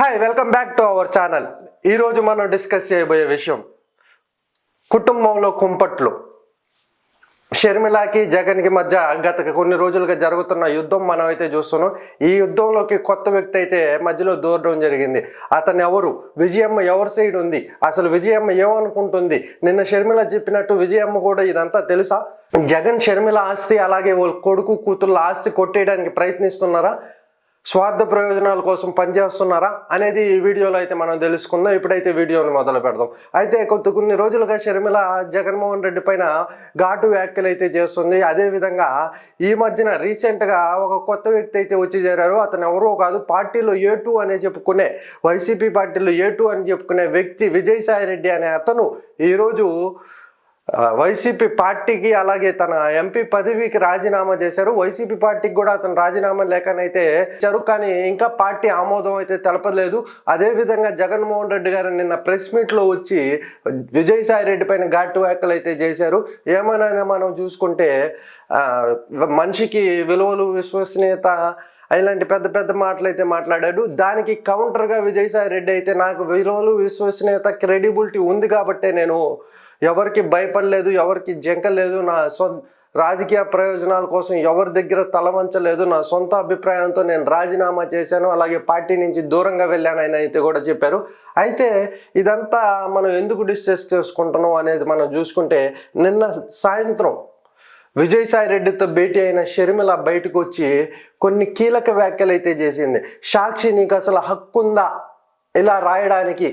Hi welcome back to our channel ఈరోజు మనం discuss చేయబోయే విషయం కుటుంబంలో కుంపట్లు. షర్మిలాకి జగన్కి మధ్య గత కొన్ని రోజులుగా జరుగుతున్న యుద్ధం మనం అయితే చూస్తున్నాం. ఈ యుద్ధంలోకి కొత్త వ్యక్తి అయితే మధ్యలో దూరడం జరిగింది. అతను ఎవరు? విజయమ్మ ఎవరి సైడ్ ఉంది? అసలు విజయమ్మ ఏమనుకుంటుంది? నిన్న షర్మిల చెప్పినట్టు విజయమ్మ కూడా ఇదంతా తెలుసా? జగన్ షర్మిల ఆస్తి అలాగే వాళ్ళ కొడుకు కూతుళ్ళ ఆస్తి కొట్టేయడానికి ప్రయత్నిస్తున్నారా? స్వార్థ ప్రయోజనాల కోసం పనిచేస్తున్నారా అనేది ఈ వీడియోలో అయితే మనం తెలుసుకుందాం. ఇప్పుడైతే వీడియోని మొదలు పెడదాం. అయితే కొద్ది కొన్ని రోజులుగా షర్మిల జగన్మోహన్ రెడ్డి పైన ఘాటు వ్యాఖ్యలు అయితే చేస్తుంది. అదేవిధంగా ఈ మధ్యన రీసెంట్గా ఒక కొత్త వ్యక్తి అయితే వచ్చి చేరారు. అతను ఎవరో కాదు పార్టీలో ఏ టూ అనే చెప్పుకునే వైసీపీ పార్టీలో ఏ టూ అని చెప్పుకునే వ్యక్తి విజయసాయి రెడ్డి అనే అతను ఈరోజు వైసీపీ పార్టీకి అలాగే తన ఎంపీ పదవికి రాజీనామా చేశారు. వైసీపీ పార్టీకి కూడా అతను రాజీనామా లేఖనైతే ఇచ్చారు కానీ ఇంకా పార్టీ ఆమోదం అయితే తెలపలేదు. అదేవిధంగా జగన్మోహన్ రెడ్డి గారు నిన్న ప్రెస్ మీట్లో వచ్చి విజయసాయి రెడ్డి పైన ఘాటు వ్యాఖ్యలు అయితే చేశారు. ఏమైనా మనం చూసుకుంటే మనిషికి విలువలు విశ్వసనీయత ఇలాంటి పెద్ద పెద్ద మాటలు అయితే మాట్లాడాడు. దానికి కౌంటర్గా విజయసాయి రెడ్డి అయితే నాకు విలువలు విశ్వసనీయత క్రెడిబిలిటీ ఉంది కాబట్టే నేను ఎవరికి భయపడలేదు ఎవరికి జంకలేదు నా సొ రాజకీయ ప్రయోజనాల కోసం ఎవరి దగ్గర తలవంచలేదు నా సొంత అభిప్రాయంతో నేను రాజీనామా చేశాను అలాగే పార్టీ నుంచి దూరంగా వెళ్ళాను ఆయన అయితే కూడా చెప్పారు. అయితే ఇదంతా మనం ఎందుకు డిస్కస్ చేసుకుంటున్నాం అనేది మనం చూసుకుంటే నిన్న సాయంత్రం విజయసాయి రెడ్డితో భేటీ అయిన షర్మిల బయటకు వచ్చి కొన్ని కీలక వ్యాఖ్యలు అయితే చేసింది. సాక్షి నీకు అసలు హక్కుందా? ఇలా రాయడానికి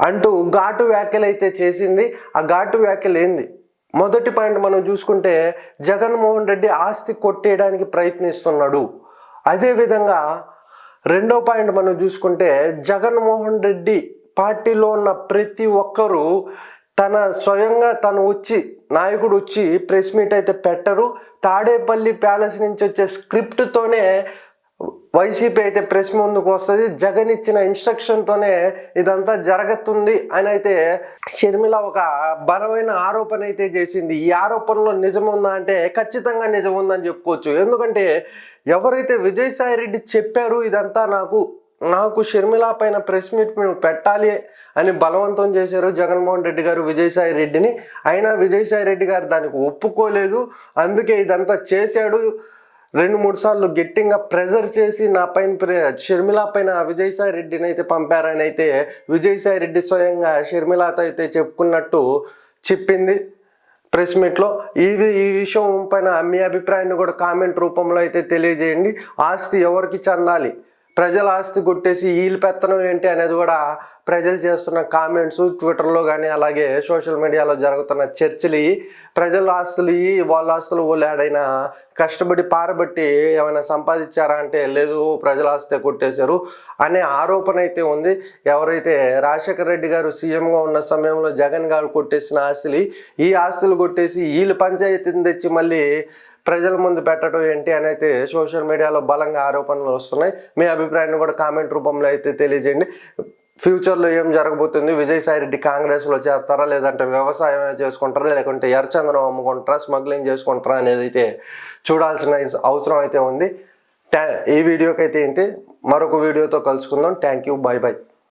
అంటూ ఘాటు వ్యాఖ్యలు అయితే చేసింది. ఆ ఘాటు వ్యాఖ్యలు ఏంది? మొదటి పాయింట్ మనం చూసుకుంటే జగన్మోహన్ రెడ్డి ఆస్తి కొట్టేయడానికి ప్రయత్నిస్తున్నాడు. అదేవిధంగా రెండో పాయింట్ మనం చూసుకుంటే జగన్మోహన్ రెడ్డి పార్టీలో ఉన్న ప్రతి ఒక్కరూ తన స్వయంగా తను వచ్చి నాయకుడు వచ్చి ప్రెస్ మీట్ అయితే పెట్టరు. తాడేపల్లి ప్యాలెస్ నుంచి వచ్చే స్క్రిప్ట్తోనే వైసీపీ అయితే ప్రెస్ ముందుకు వస్తుంది. జగన్ ఇచ్చిన ఇన్స్ట్రక్షన్తోనే ఇదంతా జరుగుతుంది అని అయితే షర్మిల ఒక బలమైన ఆరోపణ అయితే చేసింది. ఈ ఆరోపణలో నిజం ఉందా అంటే ఖచ్చితంగా నిజం ఉందని చెప్పుకోవచ్చు. ఎందుకంటే ఎవరైతే విజయసాయి రెడ్డి చెప్పారు ఇదంతా నాకు నాకు షర్మిల పైన ప్రెస్ మీట్ మేము పెట్టాలి అని బలవంతం చేశారు జగన్మోహన్ రెడ్డి గారు విజయసాయి రెడ్డిని. అయినా విజయసాయి రెడ్డి గారు దానికి ఒప్పుకోలేదు. అందుకే ఇదంతా చేశాడు. రెండు మూడు సార్లు గట్టిగా ప్రెజర్ చేసి నా పైన షర్మిల పైన విజయసాయి రెడ్డిని అయితే పంపారని అయితే విజయసాయి రెడ్డి స్వయంగా షర్మిలతో అయితే చెప్పుకున్నట్టు చెప్పింది ప్రెస్ మీట్లో. ఇది ఈ విషయం పైన మీ అభిప్రాయాన్ని కూడా కామెంట్ రూపంలో అయితే తెలియజేయండి. ఆస్తి ఎవరికి చెందాలి? ప్రజల ఆస్తి కొట్టేసి వీళ్ళు పెత్తనం ఏంటి అనేది కూడా ప్రజలు చేస్తున్న కామెంట్స్ ట్విట్టర్లో కానీ అలాగే సోషల్ మీడియాలో జరుగుతున్న చర్చలు ప్రజల ఆస్తులు వాళ్ళ ఆస్తులు వాళ్ళు ఏడైనా కష్టపడి పారబట్టి ఏమైనా సంపాదించారా అంటే లేదు ప్రజల ఆస్తి కొట్టేశారు అనే ఆరోపణ అయితే ఉంది. ఎవరైతే రాజశేఖర రెడ్డి గారు సీఎంగా ఉన్న సమయంలో జగన్ గారు కొట్టేసిన ఆస్తులు ఈ ఆస్తులు కొట్టేసి వీళ్ళు పంచాయతీని తెచ్చి మళ్ళీ ప్రజల ముందు పెట్టడం ఏంటి అని అయితే సోషల్ మీడియాలో బలంగా ఆరోపణలు వస్తున్నాయి. మీ అభిప్రాయాన్ని కూడా కామెంట్ రూపంలో అయితే తెలియజేయండి. ఫ్యూచర్లో ఏం జరగబోతుంది? విజయసాయి రెడ్డి కాంగ్రెస్లో చేరతారా లేదంటే వ్యవసాయం చేసుకుంటారా? లేకుంటే ఎర్రచందనం అమ్ముకుంటారా? స్మగ్లింగ్ చేసుకుంటారా? అనేది అయితే చూడాల్సిన అవసరం అయితే ఉంది. ఈ వీడియోకి అయితే ఏంటి మరొక వీడియోతో కలుసుకుందాం. Thank you. Bye bye